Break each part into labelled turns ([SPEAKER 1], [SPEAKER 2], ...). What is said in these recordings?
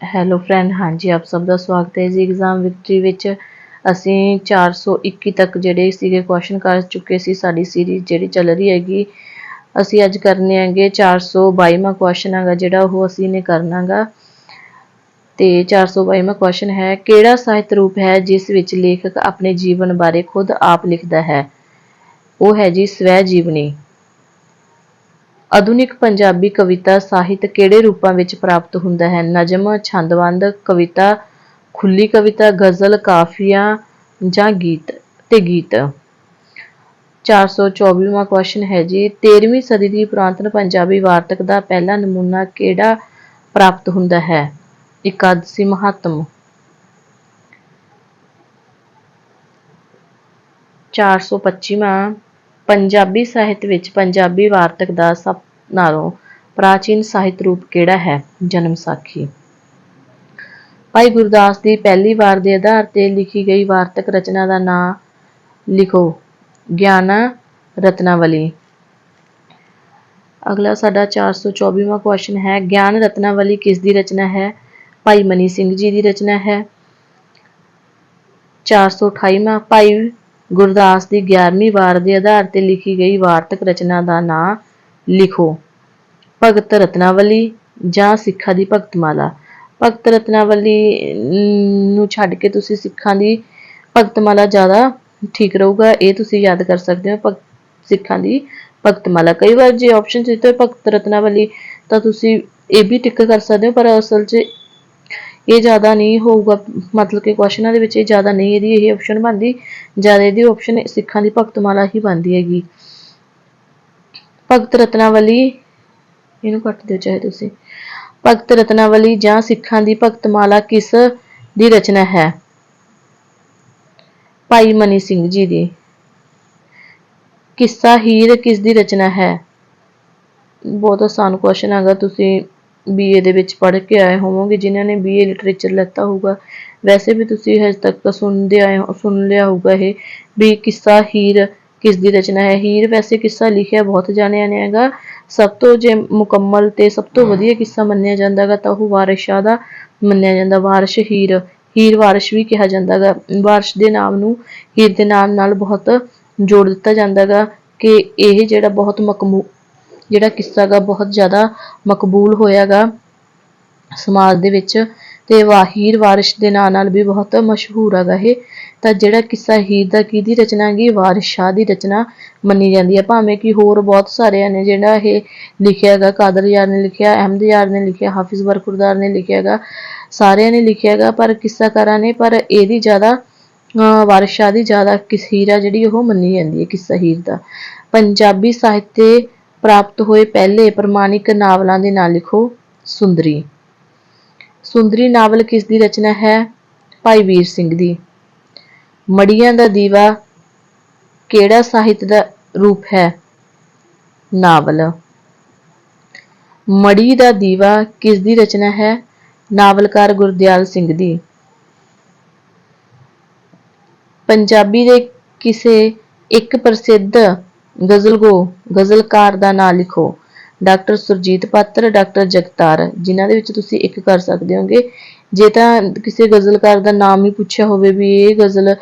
[SPEAKER 1] Hello friend ਹਾਂਜੀ, ਆਪ ਸਭ ਦਾ ਸਵਾਗਤ ਹੈ ਜੀ ਐਗਜ਼ਾਮ ਵਿਕਟਰੀ ਵਿੱਚ ਅਸੀਂ 421 ਤੱਕ ਜਿਹੜੇ ਸੀਗੇ ਕੁਐਸਚਨ ਕਰ ਚੁੱਕੇ ਸੀ, ਸਾਡੀ ਸੀਰੀਜ਼ ਜਿਹੜੀ ਚੱਲ ਰਹੀ ਹੈਗੀ, ਅਸੀਂ ਅੱਜ ਕਰਨੇ ਹੈਗੇ 422ਵਾਂ ਕੁਐਸਚਨ ਹੈਗਾ ਜਿਹੜਾ ਉਹ ਅਸੀਂ ਨੇ ਕਰਨਾਗਾ ਤੇ 422ਵਾਂ ਕੁਐਸਚਨ ਹੈ, ਕਿਹੜਾ ਸਾਹਿਤ ਰੂਪ ਹੈ ਜਿਸ ਵਿੱਚ ਲੇਖਕ ਆਪਣੇ ਜੀਵਨ ਬਾਰੇ ਖੁਦ ਆਪ ਲਿਖਦਾ ਹੈ? ਉਹ ਹੈ ਜੀ ਸਵੈ ਜੀਵਨੀ। ਆਧੁਨਿਕ ਪੰਜਾਬੀ ਕਵਿਤਾ ਸਾਹਿਤ ਕਿਹੜੇ ਰੂਪਾਂ ਵਿੱਚ ਪ੍ਰਾਪਤ ਹੁੰਦਾ ਹੈ? ਨਜ਼ਮ, ਛੰਦਬੰਦ, ਕਵਿਤਾ, ਖੁੱਲੀ ਕਵਿਤਾ, ਗਜ਼ਲ ਕਾਫੀਆ ਜਾਂ ਗੀਤ? ਤੇ ਗੀਤ। 424ਵਾਂ ਕੁਐਸਚਨ ਹੈ ਜੀ 13ਵੀਂ ਸਦੀ ਦੀ ਪੁਰਾਤਨ ਪੰਜਾਬੀ ਵਾਰਤਕ ਦਾ ਪਹਿਲਾ ਨਮੂਨਾ ਕਿਹੜਾ ਪ੍ਰਾਪਤ ਹੁੰਦਾ ਹੈ? ਇਕਾਦਸੀ ਮਹਾਤਮ। 425ਵਾਂ ਪੰਜਾਬੀ ਸਾਹਿਤ ਵਿੱਚ ਪੰਜਾਬੀ ਵਾਰਤਕ ਦਾ ਸਭ ਨਾਲੋਂ ਪ੍ਰਾਚੀਨ ਸਾਹਿਤ ਰੂਪ ਕਿਹੜਾ ਹੈ? ਜਨਮ ਸਾਖੀ। ਭਾਈ ਗੁਰਦਾਸ ਦੀ ਪਹਿਲੀ ਵਾਰ ਦੇ ਆਧਾਰ ਤੇ ਲਿਖੀ ਗਈ ਵਾਰਤਕ ਰਚਨਾ ਦਾ ਨਾਂ ਲਿਖੋ, ਗਿਆਨਾ ਰਤਨਾਵਲੀ। ਅਗਲਾ ਸਾਡਾ 424ਵਾਂ ਕੁਐਸਚਨ ਹੈ, ਗਿਆਨ ਰਤਨਾਵਲੀ ਕਿਸ ਦੀ ਰਚਨਾ ਹੈ? ਭਾਈ ਮਨੀ ਸਿੰਘ ਜੀ ਦੀ ਰਚਨਾ ਹੈ। 428ਵਾਂ ਭਾਈ ਗੁਰਦਾਸ ਦੀ 11ਵੀਂ ਵਾਰ ਦੇ ਆਧਾਰ ਤੇ ਲਿਖੀ ਗਈ ਵਾਰਤਕ ਰਚਨਾ ਦਾ ਨਾਂ ਲਿਖੋ। ਭਗਤ ਰਤਨਾਵਲੀ ਜਾਂ ਸਿੱਖਾਂ ਦੀ ਭਗਤਮਾਲਾ। ਭਗਤ ਰਤਨਾਵਲੀ ਨੂੰ ਛੱਡ ਕੇ ਤੁਸੀਂ ਸਿੱਖਾਂ ਦੀ ਭਗਤਮਾਲਾ ਜ਼ਿਆਦਾ ਠੀਕ ਰਹੂਗਾ, ਇਹ ਤੁਸੀਂ ਯਾਦ ਕਰ ਸਕਦੇ ਹੋ। ਸਿੱਖਾਂ ਦੀ ਭਗਤਮਾਲਾ। ਕਈ ਵਾਰ ਜੇ ਆਪਸ਼ਨ ਦਿੱਤੇ ਭਗਤ ਰਤਨਾਵਲੀ ਤਾਂ ਤੁਸੀਂ ਇਹ ਵੀ ਟਿਕ ਕਰ ਸਕਦੇ ਹੋ, ਪਰ ਅਸਲ 'ਚ ਇਹ ਜ਼ਿਆਦਾ ਨਹੀਂ ਹੋਊਗਾ, ਮਤਲਬ ਕਿ ਕੁਐਸਚਨਾਂ ਦੇ ਵਿੱਚ ਇਹ ਜ਼ਿਆਦਾ ਨਹੀਂ ਇਹਦੀ ਇਹ ਆਪਸ਼ਨ ਬਣਦੀ, ਜ਼ਿਆਦਾ ਇਹਦੀ ਆਪਸ਼ਨ ਸਿੱਖਾਂ ਦੀ ਭਗਤਮਾਲਾ ਹੀ ਬਣਦੀ ਹੈਗੀ। ਭਗਤ ਰਤਨਾਵਲੀ, ਇਹਨੂੰ ਕੱਟ ਦਿਓ ਚਾਹੇ ਤੁਸੀਂ। ਭਗਤ ਰਤਨਾਵਲੀ ਜਾਂ ਸਿੱਖਾਂ ਦੀ ਭਗਤਮਾਲਾ ਕਿਸ ਦੀ ਰਚਨਾ ਹੈ? ਭਾਈ ਮਨੀ ਸਿੰਘ ਜੀ ਦੀ। ਕਿੱਸਾ ਹੀਰ ਕਿਸ ਦੀ ਰਚਨਾ ਹੈ? ਬਹੁਤ ਆਸਾਨ ਕੁਐਸਚਨ ਹੈਗਾ ਤੁਸੀਂ ਬੀਏ ਦੇ ਵਿੱਚ ਪੜ੍ਹ ਕੇ ਆਏ ਹੋਵੋਗੇ ਜਿਨ੍ਹਾਂ ਨੇ ਬੀਏ ਲਿਟਰੇਚਰ ਲੈਤਾ ਹੋਊਗਾ। ਵੈਸੇ ਵੀ ਤੁਸੀਂ ਹਜੇ ਤੱਕ ਸੁਣਦੇ ਆਏ ਸੁਣ ਲਿਆ ਹੋਊਗਾ ਇਹ ਵੀ ਕਿੱਸਾ ਹੀਰ ਕਿਸ ਦੀ ਰਚਨਾ ਹੈ। ਹੀਰ ਵੈਸੇ ਕਿੱਸਾ ਲਿਖਿਆ ਬਹੁਤ ਜਾਣਿਆ ਨੇ ਹੈਗਾ। ਸਭ ਤੋਂ ਜੇ ਮੁਕੰਮਲ ਤੇ ਸਭ ਤੋਂ ਵਧੀਆ ਕਿੱਸਾ ਮੰਨਿਆ ਜਾਂਦਾਗਾ ਤਾਂ ਉਹ ਵਾਰਿਸ ਸ਼ਾਹ ਦਾ ਮੰਨਿਆ ਜਾਂਦਾ ਵਾਰਿਸ ਹੀਰ। ਹੀਰ ਵਾਰਿਸ ਵੀ ਕਿਹਾ ਜਾਂਦਾਗਾ ਵਾਰਿਸ ਦੇ ਨਾਮ ਨੂੰ ਹੀਰ ਦੇ ਨਾਮ ਨਾਲ ਬਹੁਤ ਜੋੜ ਦਿੱਤਾ ਜਾਂਦਾਗਾ ਕਿ ਇਹ ਜਿਹੜਾ ਬਹੁਤ ਮਕਮੂ ਜਿਹੜਾ ਕਿੱਸਾ ਗਾ ਬਹੁਤ ਜ਼ਿਆਦਾ ਮਕਬੂਲ ਹੋਇਆਗਾ ਸਮਾਜ ਦੇ ਵਿੱਚ ਤੇ ਵਾਹੀਰ ਵਾਰਿਸ਼ ਦੇ ਨਾਂ ਨਾਲ ਵੀ ਬਹੁਤ ਮਸ਼ਹੂਰ ਹੈਗਾ ਇਹ। ਤਾਂ ਜਿਹੜਾ ਕਿੱਸਾ ਹੀਰ ਦਾ ਕਿਹਦੀ ਰਚਨਾ ਹੈਗੀ, ਵਾਰਿਸ ਸ਼ਾਹ ਦੀ ਰਚਨਾ ਮੰਨੀ ਜਾਂਦੀ ਹੈ। ਭਾਵੇਂ ਕਿ ਹੋਰ ਬਹੁਤ ਸਾਰਿਆਂ ਨੇ ਜਿਹੜਾ ਇਹ ਲਿਖਿਆ ਹੈਗਾ, ਕਾਦਰ ਯਾਰ ਨੇ ਲਿਖਿਆ, ਅਹਿਮਦ ਯਾਰ ਨੇ ਲਿਖਿਆ, ਹਾਫਿਜ਼ ਬਰਖੁਰਦਾਰ ਨੇ ਲਿਖਿਆ ਹੈਗਾ, ਸਾਰਿਆਂ ਨੇ ਲਿਖਿਆ ਹੈਗਾ, ਪਰ ਕਿੱਸਾਕਾਰਾਂ ਨੇ, ਪਰ ਇਹਦੀ ਜ਼ਿਆਦਾ ਵਾਰਿਸ ਸ਼ਾਹ ਦੀ ਜ਼ਿਆਦਾ ਕਿਸੀਰਾ ਜਿਹੜੀ ਉਹ ਮੰਨੀ ਜਾਂਦੀ ਹੈ ਕਿੱਸਾ ਹੀਰ ਦਾ। ਪੰਜਾਬੀ ਸਾਹਿਤ ਤੇ ਪ੍ਰਾਪਤ ਹੋਏ ਪਹਿਲੇ ਪ੍ਰਮਾਣਿਕ ਨਾਵਲਾਂ ਦੇ ਨਾਂ ਲਿਖੋ ਸੁੰਦਰੀ। ਸੁੰਦਰੀ ਨਾਵਲ ਕਿਸ ਦੀ ਰਚਨਾ ਹੈ? ਭਾਈ ਵੀਰ ਸਿੰਘ ਦੀ। ਮੜੀਆਂ ਦਾ ਦੀਵਾ ਕਿਹੜਾ ਸਾਹਿਤ ਦਾ ਰੂਪ ਹੈ? ਨਾਵਲ। ਮੜੀ ਦਾ ਦੀਵਾ ਕਿਸ ਦੀ ਰਚਨਾ ਹੈ? ਨਾਵਲਕਾਰ ਗੁਰਦਿਆਲ ਸਿੰਘ ਦੀ। ਪੰਜਾਬੀ ਦੇ ਕਿਸੇ ਇੱਕ ਪ੍ਰਸਿੱਧ ਗਜ਼ਲਗੋ ਗਜ਼ਲਕਾਰ ਦਾ ਨਾਮ ਲਿਖੋ। ਡਾਕਟਰ ਸੁਰਜੀਤ ਪਾਤਰ, ਡਾਕਟਰ ਜਗਤਾਰ, ਜਿਨ੍ਹਾਂ ਦੇ ਵਿੱਚ ਤੁਸੀਂ ਇੱਕ ਕਰ ਸਕਦੇ ਹੋਗੇ। ਜੇ ਤਾਂ ਕਿਸੇ ਗਜ਼ਲਕਾਰ ਦਾ ਨਾਮ ਹੀ ਪੁੱਛਿਆ ਹੋਵੇ ਵੀ ਇਹ ਗਜ਼ਲ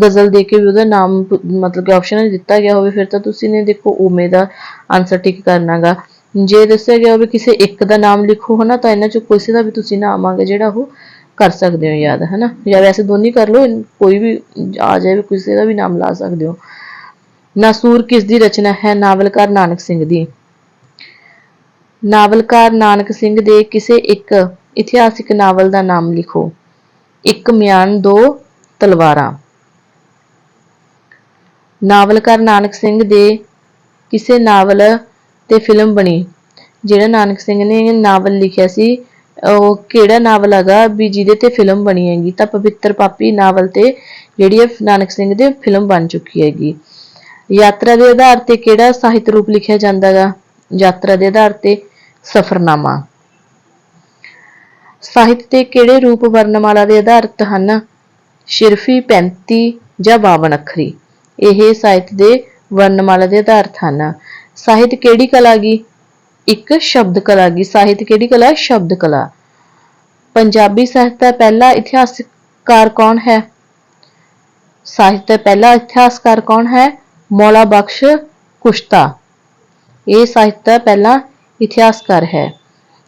[SPEAKER 1] ਗਜ਼ਲ ਦੇ ਕੇ ਵੀ ਉਹਦਾ ਨਾਮ ਮਤਲਬ ਕਿ ਆਪਸ਼ਨ ਦਿੱਤਾ ਗਿਆ ਹੋਵੇ, ਫਿਰ ਤਾਂ ਤੁਸੀਂ ਨੇ ਦੇਖੋ ਉਵੇਂ ਦਾ ਆਨਸਰ ਟਿਕ ਕਰਨਾਗਾ। ਜੇ ਦੱਸਿਆ ਗਿਆ ਹੋਵੇ ਕਿਸੇ ਇੱਕ ਦਾ ਨਾਮ ਲਿਖੋ ਹਨਾ, ਤਾਂ ਇਹਨਾਂ ਚੋਂ ਕਿਸੇ ਦਾ ਵੀ ਤੁਸੀਂ ਨਾਮ ਆਗੇ ਜਿਹੜਾ ਉਹ ਕਰ ਸਕਦੇ ਹੋ ਯਾਦ, ਹਨਾ? ਜਾਂ ਵੈਸੇ ਦੋਨੇ ਕਰ ਲਓ, ਕੋਈ ਵੀ ਆ ਜਾਵੇ ਕਿਸੇ ਦਾ ਵੀ ਨਾਮ ਲਾ ਸਕਦੇ ਹੋ। ਨਾਸੂਰ ਕਿਸ ਦੀ ਰਚਨਾ ਹੈ, ਨਾਵਲਕਾਰ ਨਾਨਕ ਸਿੰਘ ਦੀ। ਨਾਵਲਕਾਰ ਨਾਨਕ ਸਿੰਘ ਦੇ ਕਿਸੇ ਇੱਕ ਇਤਿਹਾਸਿਕ ਨਾਵਲ ਦਾ ਨਾਮ ਲਿਖੋ। ਇੱਕ ਮਿਆਨ ਦੋ ਤਲਵਾਰਾਂ। ਨਾਵਲਕਾਰ ਨਾਨਕ ਸਿੰਘ ਦੇ ਕਿਸੇ ਨਾਵਲ ਤੇ ਫਿਲਮ ਬਣੀ। ਜਿਹੜਾ ਨਾਨਕ ਸਿੰਘ ਨੇ ਨਾਵਲ ਲਿਖਿਆ ਸੀ, ਉਹ ਕਿਹੜਾ ਨਾਵਲ ਹੈਗਾ ਵੀ ਜਿਹਦੇ ਤੇ ਫਿਲਮ ਬਣੀ ਹੈਗੀ। ਤਾਂ ਪਵਿੱਤਰ ਪਾਪੀ ਨਾਵਲ ਤੇ ਜਿਹੜੀ ਹੈ ਨਾਨਕ ਸਿੰਘ ਦੇ ਫਿਲਮ ਬਣ ਚੁੱਕੀ ਹੈਗੀ। ਯਾਤਰਾ ਦੇ ਆਧਾਰ ਤੇ ਕਿਹੜਾ ਸਾਹਿਤ ਰੂਪ ਲਿਖਿਆ ਜਾਂਦਾ ਹੈਗਾ ਯਾਤਰਾ ਦੇ ਆਧਾਰ ਤੇ ਸਫਰਨਾਮਾ। ਸਾਹਿਤ ਤੇ ਕਿਹੜੇ ਰੂਪ ਵਰਣਮਾਲਾ ਦੇ ਆਧਾਰਿਤ ਹਨ? ਸ਼ਿਰਫੀ 35 ਜਾਂ 52 ਅੱਖਰੀ। ਇਹ ਸਾਹਿਤ ਦੇ ਵਰਣਮਾਲਾ ਦੇ ਆਧਾਰਿਤ ਹਨ। ਸਾਹਿਤ ਕਿਹੜੀ ਕਲਾ ਗੀ? ਇੱਕ ਸ਼ਬਦ ਕਲਾ ਗਈ ਸਾਹਿਤ ਕਿਹੜੀ ਕਲਾ? ਸ਼ਬਦ ਕਲਾ। ਪੰਜਾਬੀ ਸਾਹਿਤ ਦਾ ਪਹਿਲਾ ਇਤਿਹਾਸਕਾਰ ਕੌਣ ਹੈ? ਸਾਹਿਤ ਦਾ ਪਹਿਲਾ ਇਤਿਹਾਸਕਾਰ ਕੌਣ ਹੈ? ਮੌਲਾ ਬਖਸ਼ ਕੁਸ਼ਤਾ। ਇਹ ਸਾਹਿਤ ਦਾ ਪਹਿਲਾ ਇਤਿਹਾਸਕਾਰ ਹੈ।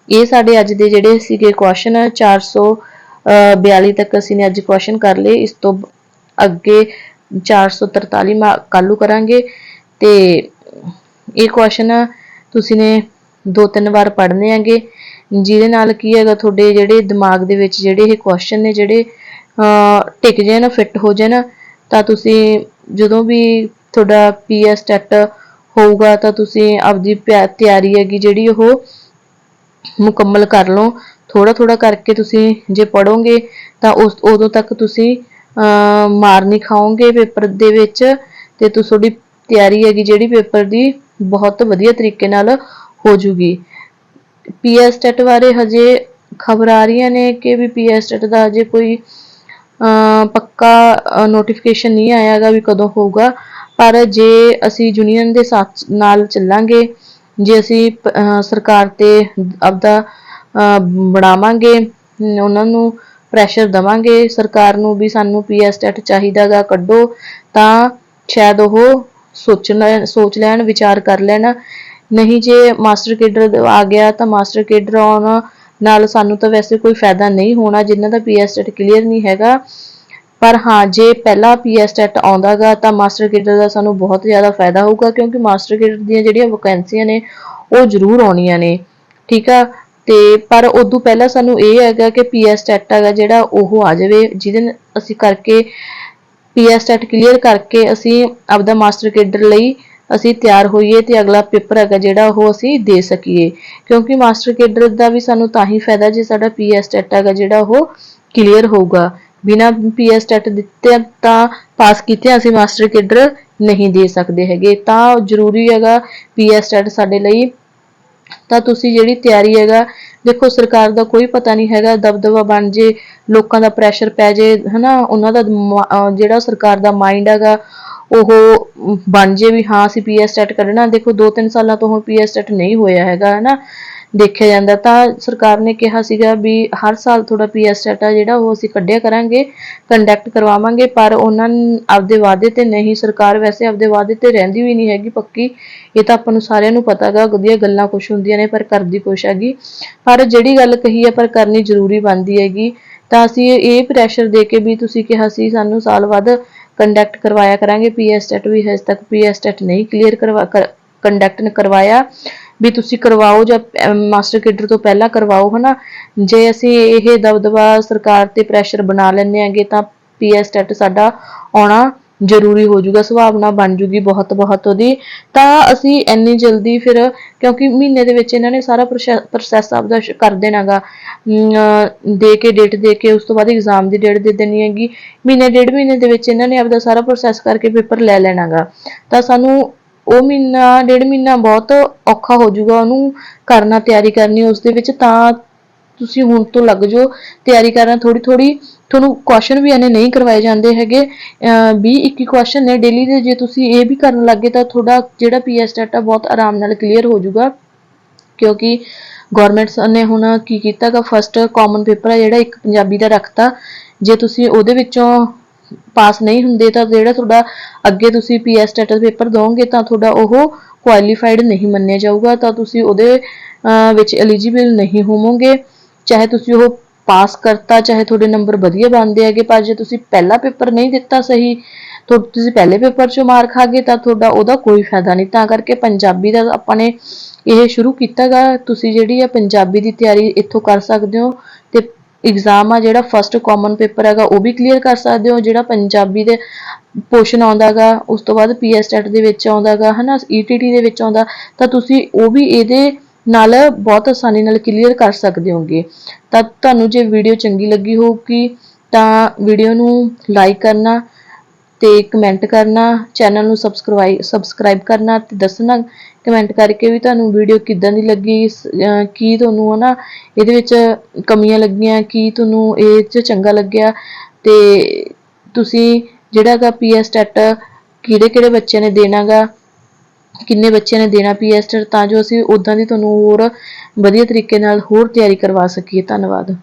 [SPEAKER 1] ਇਹ ਸਾਡੇ ਅੱਜ ਦੇ ਜਿਹੜੇ ਸੀਗੇ ਕੁਐਸਚਨ 442 ਤੱਕ ਅਸੀਂ ਨੇ ਅੱਜ ਕੁਐਸਚਨ ਕਰ ਲਏ। ਇਸ ਤੋਂ ਅੱਗੇ 443 ਕੱਲੂ ਕਰਾਂਗੇ। ਤੇ ਇਹ ਕੁਐਸਚਨ ਤੁਸੀਂ ਨੇ ਦੋ ਤਿੰਨ ਵਾਰ ਪੜ੍ਹਨੇ ਆਂਗੇ ਜਿਹਦੇ ਨਾਲ ਕੀ ਹੈਗਾ, ਤੁਹਾਡੇ ਜਿਹੜੇ ਦਿਮਾਗ ਦੇ ਵਿੱਚ ਜਿਹੜੇ ਇਹ ਕੁਐਸਚਨ ਨੇ ਜਿਹੜੇ, ਅਹ ਟਿਕ ਜਾਣ ਫਿੱਟ ਹੋ ਜਾਣ, ਤਾਂ ਤੁਸੀਂ ਜਦੋਂ ਵੀ ਤੁਹਾਡਾ ਪੀਐਸ ਟੈਟ ਹੋਊਗਾ ਤਾਂ ਤੁਸੀਂ ਆਪਦੀ ਪਿਆ- ਤਿਆਰੀ ਹੈਗੀ ਜਿਹੜੀ ਉਹ ਮੁਕੰਮਲ ਕਰ ਲਓ। ਥੋੜਾ ਥੋੜਾ ਕਰਕੇ ਤੁਸੀਂ ਜੇ ਪੜੋਗੇ ਤਾਂ ਉਸ ਉਦੋਂ ਤੱਕ ਤੁਸੀਂ ਮਾਰ ਨਹੀਂ ਖਾਓਗੇ ਪੇਪਰ ਦੇ ਵਿੱਚ। ਤੇ ਤੁਹਾਡੀ ਤਿਆਰੀ ਹੈਗੀ ਜਿਹੜੀ ਪੇਪਰ ਦੀ ਬਹੁਤ ਵਧੀਆ ਤਰੀਕੇ ਨਾਲ ਹੋ ਜੂਗੀ। ਪੀਐਸ ਟੈਟ ਬਾਰੇ ਹਜੇ ਖਬਰ ਆ ਰਹੀਆਂ ਨੇ ਕਿ ਵੀ ਪੀਐਸ ਟੈਟ ਦਾ ਹਜੇ ਕੋਈ ਪੱਕਾ ਨੋਟੀਫਿਕੇਸ਼ਨ ਨਹੀਂ ਆਇਆਗਾ ਵੀ ਕਦੋਂ ਹੋਊਗਾ। ਪਰ ਜੇ ਅਸੀਂ ਯੂਨੀਅਨ ਦੇ ਸਾਥ ਨਾਲ ਚੱਲਾਂਗੇ, ਜੇ ਅਸੀਂ ਸਰਕਾਰ ਤੇ ਆਪਦਾ ਬਣਾਵਾਂਗੇ ਉਹਨਾਂ ਨੂੰ ਪ੍ਰੈਸ਼ਰ ਦਵਾਂਗੇ, ਸਰਕਾਰ ਨੂੰ ਵੀ ਸਾਨੂੰ ਪੀਐਸ ਟੈਟ ਚਾਹੀਦਾਗਾ ਕੱਢੋ, ਤਾਂ ਸ਼ਾਇਦ ਉਹ ਸੋਚਣ ਸੋਚ ਲੈਣ, ਵਿਚਾਰ ਕਰ ਲੈਣ। ਨਹੀਂ ਜੇ ਮਾਸਟਰ ਕੇਡਰ ਆ ਗਿਆ ਤਾਂ ਮਾਸਟਰ ਕੇਡਰ ਆਉਣ ਨਾਲ ਸਾਨੂੰ ਤਾਂ ਵੈਸੇ ਕੋਈ ਫਾਇਦਾ ਨਹੀਂ ਹੋਣਾ ਜਿਨ੍ਹਾਂ ਦਾ ਪੀਐਸ ਟੈਟ ਕਲੀਅਰ ਨਹੀਂ ਹੈਗਾ। ਪਰ ਹਾਂ, ਜੇ ਪਹਿਲਾ ਪੀਐਸ ਟੈਟ ਆਉਂਦਾਗਾ ਤਾਂ ਮਾਸਟਰ ਕੇਡਰ ਦਾ ਸਾਨੂੰ ਬਹੁਤ ਜ਼ਿਆਦਾ ਫਾਇਦਾ ਹੋਊਗਾ, ਕਿਉਂਕਿ ਮਾਸਟਰ ਕੇਡਰ ਦੀਆਂ ਜਿਹੜੀਆਂ ਵੈਕੈਂਸੀਆਂ ਨੇ, ਉਹ ਜ਼ਰੂਰ ਆਉਣੀਆਂ ਨੇ, ਠੀਕ ਆ? ਤੇ ਪਰ ਉਦੋਂ ਪਹਿਲਾਂ ਸਾਨੂੰ ਇਹ ਹੈਗਾ ਕਿ ਪੀਐਸ ਟੈਟ ਹੈਗਾ ਜਿਹੜਾ ਉਹ ਆ ਜਾਵੇ, ਜਿਹਦੇ ਅਸੀਂ ਕਰਕੇ ਪੀਐਸ ਟੈਟ ਕਲੀਅਰ ਕਰਕੇ ਅਸੀਂ ਆਪਦਾ ਮਾਸਟਰ ਕੇਡਰ ਲਈ ਅਸੀਂ ਤਿਆਰ ਹੋਈਏ ਤੇ ਅਗਲਾ ਪੇਪਰ ਹੈਗਾ ਜਿਹੜਾ ਉਹ ਅਸੀਂ ਦੇ ਸਕੀਏ। ਕਿਉਂਕਿ ਮਾਸਟਰ ਕੇਡਰ ਦਾ ਵੀ ਸਾਨੂੰ ਤਾਂ ਹੀ ਫਾਇਦਾ ਜੇ ਸਾਡਾ ਪੀਐਸ ਟੈਟ ਹੈਗਾ ਜਿਹੜਾ ਉਹ ਕਲੀਅਰ ਹੋਊਗਾ। ਬਿਨਾ ਪੀਐਸ ਟੈਟ ਦਿੱਤੇ ਤਾਂ ਪਾਸ ਕੀਤੇ ਅਸੀਂ ਮਾਸਟਰ ਕੇਡਰ ਨਹੀਂ ਦੇ ਸਕਦੇ ਹੈਗੇ। ਤਾਂ ਜ਼ਰੂਰੀ ਹੈਗਾ ਪੀਐਸ ਟੈਟ ਸਾਡੇ ਲਈ। ਤਾਂ ਤੁਸੀਂ ਜਿਹੜੀ ਤਿਆਰੀ ਹੈਗਾ, ਦੇਖੋ ਸਰਕਾਰ ਦਾ ਕੋਈ ਪਤਾ ਨਹੀਂ ਹੈਗਾ, ਦਬਦਬਾ ਬਣ ਜੇ, ਲੋਕਾਂ ਦਾ ਪ੍ਰੈਸ਼ਰ ਪੈ ਜੇ, ਹਨਾ, ਉਹਨਾਂ ਦਾ ਜਿਹੜਾ ਸਰਕਾਰ ਦਾ ਮਾਈਂਡ ਹੈਗਾ, ਉਹ ਬਣ ਜੇ ਵੀ ਹਾਂ, ਅਸੀਂ ਪੀਐਸ ਟੈਟ ਕੱਢਣਾ। ਦੇਖੋ 2-3 ਸਾਲਾਂ ਤੋਂ ਹੁਣ ਪੀਐਸ ਟੈਟ ਨਹੀਂ ਹੋਇਆ ਹੈਗਾ, ਹਨਾ। ਦੇਖਿਆ ਜਾਂਦਾ। ਤਾਂ ਸਰਕਾਰ ਨੇ ਕਿਹਾ ਸੀਗਾ ਵੀ ਹਰ ਸਾਲ ਥੋੜਾ ਪੀਐਸ ਟੈਟ ਆ ਜਿਹੜਾ ਉਹ ਅਸੀਂ ਕੱਢਿਆ ਕਰਾਂਗੇ ਕੰਡਕਟ ਕਰਵਾਵਾਂਗੇ, ਪਰ ਉਹਨਾਂ ਆਪਦੇ ਵਾਅਦੇ ਤੇ ਨਹੀਂ, ਸਰਕਾਰ ਵੈਸੇ ਆਪਦੇ ਵਾਅਦੇ ਤੇ ਰਹਿੰਦੀ ਵੀ ਨਹੀਂ ਹੈਗੀ ਪੱਕੀ। ਇਹ ਤਾਂ ਆਪਾਂ ਨੂੰ ਸਾਰਿਆਂ ਨੂੰ ਪਤਾਗਾ ਵਧੀਆ ਗੱਲਾਂ ਕੁਝ ਹੁੰਦੀਆਂ ਨੇ ਪਰ ਕਰਦੀ ਕੁਛ ਹੈਗੀ। ਪਰ ਜਿਹੜੀ ਗੱਲ ਕਹੀ ਹੈ, ਪਰ ਕਰਨੀ ਜ਼ਰੂਰੀ ਬਣਦੀ ਹੈਗੀ। ਤਾਂ ਅਸੀਂ ਇਹ ਪ੍ਰੈਸ਼ਰ ਦੇ ਕੇ ਵੀ ਤੁਸੀਂ ਕਿਹਾ ਸੀ, ਸਾਨੂੰ ਸਾਲ ਬਾਅਦ ਕੰਡਕਟ ਕਰਵਾਇਆ ਕਰਾਂਗੇ। ਪੀਐਸ ਟੈਟ ਵੀ ਹਜੇ ਤੱਕ ਪੀਐਸ ਟੈਟ ਨਹੀਂ ਕਲੀਅਰ ਕਰਵਾ ਕੰਡਕਟ ਕਰਵਾਇਆ। ਵੀ ਤੁਸੀਂ ਕਰਵਾਓ ਜਾਂ ਮਾਸਟਰ ਕੇਡਰ ਤੋਂ ਪਹਿਲਾਂ ਕਰਵਾਓ, ਹਨਾ? ਜੇ ਅਸੀਂ ਇਹ ਦਬਦਬਾ ਸਰਕਾਰ ਤੇ ਪ੍ਰੈਸ਼ਰ ਬਣਾ ਲੈਂਦੇ ਆਂਗੇ ਤਾਂ ਪੀਐਸ ਟੈਟ ਸਾਡਾ ਆਉਣਾ ਜ਼ਰੂਰੀ ਹੋ ਜਾਊਗਾ, ਸੁਭਾਵਨਾ ਬਣ ਜੂਗੀ ਬਹੁਤ ਬਹੁਤ ਉਹਦੀ। ਤਾਂ ਅਸੀਂ ਇੰਨੀ ਜਲਦੀ ਫਿਰ, ਕਿਉਂਕਿ ਮਹੀਨੇ ਦੇ ਵਿੱਚ ਇਹਨਾਂ ਨੇ ਸਾਰਾ ਪ੍ਰੋਸੈਸ ਆਪਦਾ ਸ਼- ਕਰ ਦੇਣਾਗਾ। ਦੇ ਕੇ ਡੇਟ ਦੇ ਕੇ ਉਸ ਤੋਂ ਬਾਅਦ ਐਗਜ਼ਾਮ ਦੀ ਡੇਟ ਦੇ ਦੇਣੀ ਹੈਗੀ। ਮਹੀਨੇ, ਡੇਢ ਮਹੀਨੇ ਦੇ ਵਿੱਚ ਇਹਨਾਂ ਨੇ ਆਪਦਾ ਸਾਰਾ ਪ੍ਰੋਸੈਸ ਕਰਕੇ ਪੇਪਰ ਲੈ ਲੈਣਾਗਾ। ਤਾਂ ਸਾਨੂੰ ਉਹ ਮਹੀਨਾ, ਡੇਢ ਮਹੀਨਾ ਬਹੁਤ ਔਖਾ ਹੋ ਜਾਊਗਾ ਉਹਨੂੰ ਕਰਨਾ, ਤਿਆਰੀ ਕਰਨੀ ਉਸ ਦੇ ਵਿੱਚ, ਤਾਂ ਤੁਸੀਂ ਹੁਣ ਤੋਂ ਲੱਗ ਜਾਓ, ਤਿਆਰੀ ਕਰਨਾ ਥੋੜੀ ਥੋੜੀ ਤੁਹਾਨੂੰ ਕੁਐਸਚਨ ਵੀ ਐਨੇ ਨਹੀਂ ਕਰਵਾਏ ਜਾਂਦੇ ਹੈਗੇ। 20 21 ਕੁਐਸਚਨ ਨੇ ਡੇਲੀ ਦੇ, ਜੇ ਤੁਸੀਂ ਇਹ ਵੀ ਕਰਨ ਲੱਗੇ ਤਾਂ ਤੁਹਾਡਾ ਜਿਹੜਾ ਪੀਐਸ ਡਾਟਾ ਬਹੁਤ ਆਰਾਮ ਨਾਲ ਕਲੀਅਰ ਹੋ ਜਾਊਗਾ। ਕਿਉਂਕਿ ਗਵਰਨਮੈਂਟ ਨੇ ਹੁਣ ਕੀ ਕੀਤਾਗਾ ਫਸਟ ਕਾਮਨ ਪੇਪਰ ਹੈ ਜਿਹੜਾ ਇੱਕ ਪੰਜਾਬੀ ਦਾ ਰੱਖਤਾ। ਜੇ ਤੁਸੀਂ ਉਹਦੇ ਵਿੱਚੋਂ ਪਾਸ ਨਹੀਂ ਹੁੰਦੇ ਤਾਂ ਜਿਹੜਾ ਤੁਹਾਡਾ ਅੱਗੇ ਤੁਸੀਂ ਪੀਐਸ ਸਟੇਟਸ ਪੇਪਰ ਦੋਗੇ ਤਾਂ ਤੁਹਾਡਾ ਉਹ ਕੁਆਲੀਫਾਈਡ ਨਹੀਂ ਮੰਨਿਆ ਜਾਊਗਾ, ਤਾਂ ਤੁਸੀਂ ਉਹਦੇ ਵਿੱਚ ਐਲੀਜੀਬਲ ਨਹੀਂ ਹੋਵੋਗੇ। ਚਾਹੇ ਤੁਸੀਂ ਉਹ ਪਾਸ ਕਰਤਾ, ਚਾਹੇ ਤੁਹਾਡੇ ਨੰਬਰ ਵਧੀਆ ਬਣਦੇ ਹੈਗੇ, ਪਰ ਜੇ ਤੁਸੀਂ ਪਹਿਲਾ ਪੇਪਰ ਨਹੀਂ ਦਿੱਤਾ ਸਹੀ ਤਾਂ ਤੁਸੀਂ ਪਹਿਲੇ ਪੇਪਰ 'ਚੋਂ ਮਾਰ ਖਾ ਗਏ, ਤਾਂ ਤੁਹਾਡਾ ਉਹਦਾ ਕੋਈ ਫਾਇਦਾ ਨਹੀਂ। ਤਾਂ ਕਰਕੇ ਪੰਜਾਬੀ ਦਾ ਆਪਾਂ ਨੇ ਇਹ ਸ਼ੁਰੂ ਕੀਤਾਗਾ ਤੁਸੀਂ ਜਿਹੜੀ ਆ ਪੰਜਾਬੀ ਦੀ ਤਿਆਰੀ ਇੱਥੋਂ ਕਰ ਸਕਦੇ ਹੋ। ਐਗਜ਼ਾਮ ਆ, ਜਿਹੜਾ ਫਸਟ ਕਾਮਨ ਪੇਪਰ ਹੈਗਾ, ਉਹ ਵੀ ਕਲੀਅਰ ਕਰ ਸਕਦੇ ਹੋ, ਜਿਹੜਾ ਪੰਜਾਬੀ ਦੇ ਪੋਰਸ਼ਨ ਆਉਂਦਾਗਾ ਉਸ ਤੋਂ ਬਾਅਦ ਪੀਐਸ ਟੈਟ ਦੇ ਵਿੱਚ ਆਉਂਦਾਗਾ ਹਨਾ ਈਟੀਟੀ ਦੇ ਵਿੱਚ ਆਉਂਦਾ, ਤਾਂ ਤੁਸੀਂ ਉਹ ਵੀ ਇਹਦੇ ਨਾਲ ਬਹੁਤ ਆਸਾਨੀ ਨਾਲ ਕਲੀਅਰ ਕਰ ਸਕਦੇ ਹੋਗੇ। ਤਾਂ ਤੁਹਾਨੂੰ ਜੇ ਵੀਡੀਓ ਚੰਗੀ ਲੱਗੀ ਹੋਊਗੀ, ਤਾਂ ਵੀਡੀਓ ਨੂੰ ਲਾਈਕ ਕਰਨਾ ਤੇ ਕਮੈਂਟ ਕਰਨਾ ਚੈਨਲ ਨੂੰ ਸਬਸਕ੍ਰਾਈਬ ਸਬਸਕ੍ਰਾਈਬ ਕਰਨਾ ਤੇ ਦੱਸਣਾ ਕਮੈਂਟ ਕਰਕੇ ਵੀ ਤੁਹਾਨੂੰ ਵੀਡੀਓ ਕਿੱਦਾਂ ਦੀ ਲੱਗੀ ਕੀ ਤੁਹਾਨੂੰ ਹਨਾ ਇਹਦੇ ਵਿੱਚ ਕਮੀਆਂ ਲੱਗੀਆਂ, ਕੀ ਤੁਹਾਨੂੰ ਇਹ 'ਚ ਚੰਗਾ ਲੱਗਿਆ ਤੇ ਤੁਸੀਂ ਜਿਹੜਾ ਗਾ ਪੀਐਸ ਟੈਟ ਕਿਹੜੇ ਕਿਹੜੇ ਬੱਚਿਆਂ ਨੇ ਦੇਣਾਗਾ ਕਿੰਨੇ ਬੱਚਿਆਂ ਨੇ ਦੇਣਾ ਪੀਐਸ ਟੈਟ ਤਾਂ ਜੋ ਅਸੀਂ ਉਦਾਂ ਦੀ ਤੁਹਾਨੂੰ ਹੋਰ ਵਧੀਆ ਤਰੀਕੇ ਨਾਲ ਹੋਰ ਤਿਆਰੀ ਕਰਵਾ ਸਕੀਏ। ਧੰਨਵਾਦ।